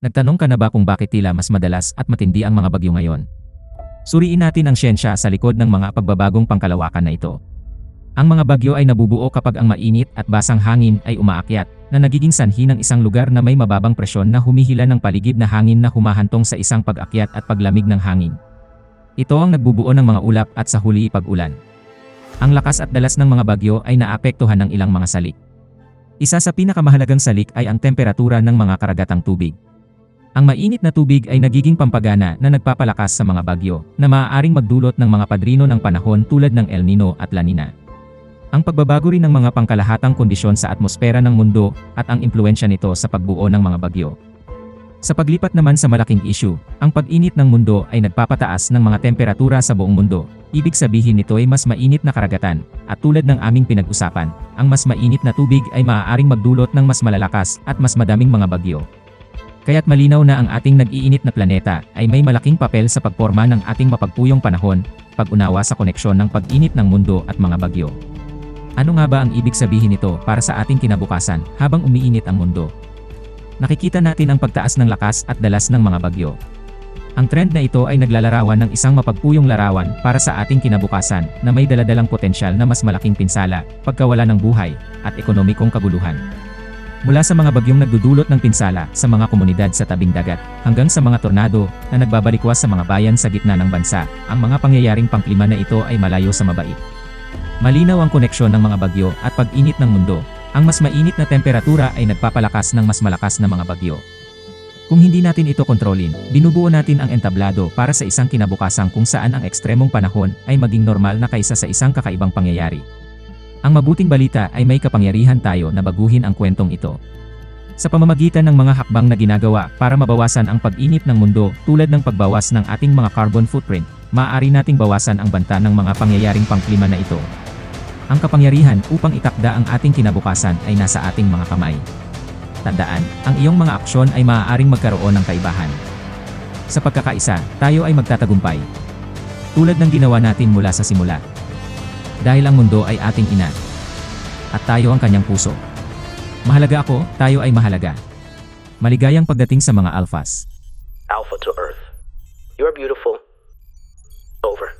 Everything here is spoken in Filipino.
Nagtanong ka na ba kung bakit tila mas madalas at matindi ang mga bagyo ngayon? Suriin natin ang siyensya sa likod ng mga pagbabagong pangkalawakan na ito. Ang mga bagyo ay nabubuo kapag ang mainit at basang hangin ay umaakyat na nagiging sanhi ng isang lugar na may mababang presyon na humihila ng paligid na hangin na humahantong sa isang pag-akyat at paglamig ng hangin. Ito ang nagbubuo ng mga ulap at sa huli pag-ulan. Ang lakas at dalas ng mga bagyo ay naapektuhan ng ilang mga salik. Isa sa pinakamahalagang salik ay ang temperatura ng mga karagatang tubig. Ang mainit na tubig ay nagiging pampagana na nagpapalakas sa mga bagyo na maaaring magdulot ng mga padrino ng panahon tulad ng El Nino at La Nina. Ang pagbabago rin ng mga pangkalahatang kondisyon sa atmosfera ng mundo at ang impluensya nito sa pagbuo ng mga bagyo. Sa paglipat naman sa malaking issue, ang pag-init ng mundo ay nagpapataas ng mga temperatura sa buong mundo. Ibig sabihin nito ay mas mainit na karagatan, at tulad ng aming pinag-usapan, ang mas mainit na tubig ay maaaring magdulot ng mas malalakas at mas madaming mga bagyo. Kaya't malinaw na ang ating nag-iinit na planeta ay may malaking papel sa pagporma ng ating mapagpuyong panahon, pag-unawa sa koneksyon ng pag-init ng mundo at mga bagyo. Ano nga ba ang ibig sabihin nito para sa ating kinabukasan habang umiinit ang mundo? Nakikita natin ang pagtaas ng lakas at dalas ng mga bagyo. Ang trend na ito ay naglalarawan ng isang mapagpuyong larawan para sa ating kinabukasan na may daladalang potensyal na mas malaking pinsala, pagkawala ng buhay, at ekonomikong kaguluhan. Mula sa mga bagyong nagdudulot ng pinsala sa mga komunidad sa tabing dagat, hanggang sa mga tornado na nagbabalikwas sa mga bayan sa gitna ng bansa, ang mga pangyayaring pangklima na ito ay malayo sa mabait. Malinaw ang koneksyon ng mga bagyo at pag-init ng mundo. Ang mas mainit na temperatura ay nagpapalakas ng mas malakas na mga bagyo. Kung hindi natin ito kontrolin, binubuo natin ang entablado para sa isang kinabukasan kung saan ang ekstremong panahon ay maging normal na kaysa sa isang kakaibang pangyayari. Ang mabuting balita ay may kapangyarihan tayo na baguhin ang kwentong ito. Sa pamamagitan ng mga hakbang na ginagawa para mabawasan ang pag-init ng mundo tulad ng pagbawas ng ating mga carbon footprint, maaari nating bawasan ang banta ng mga pangyayaring pangklima na ito. Ang kapangyarihan upang itakda ang ating kinabukasan ay nasa ating mga kamay. Tandaan, ang iyong mga aksyon ay maaaring magkaroon ng kaibahan. Sa pagkakaisa, tayo ay magtatagumpay. Tulad ng ginawa natin mula sa simula. Dahil ang mundo ay ating ina. At tayo ang kanyang puso. Mahalaga ako, tayo ay mahalaga. Maligayang pagdating sa mga alphas. Alpha to Earth. You're beautiful. Over.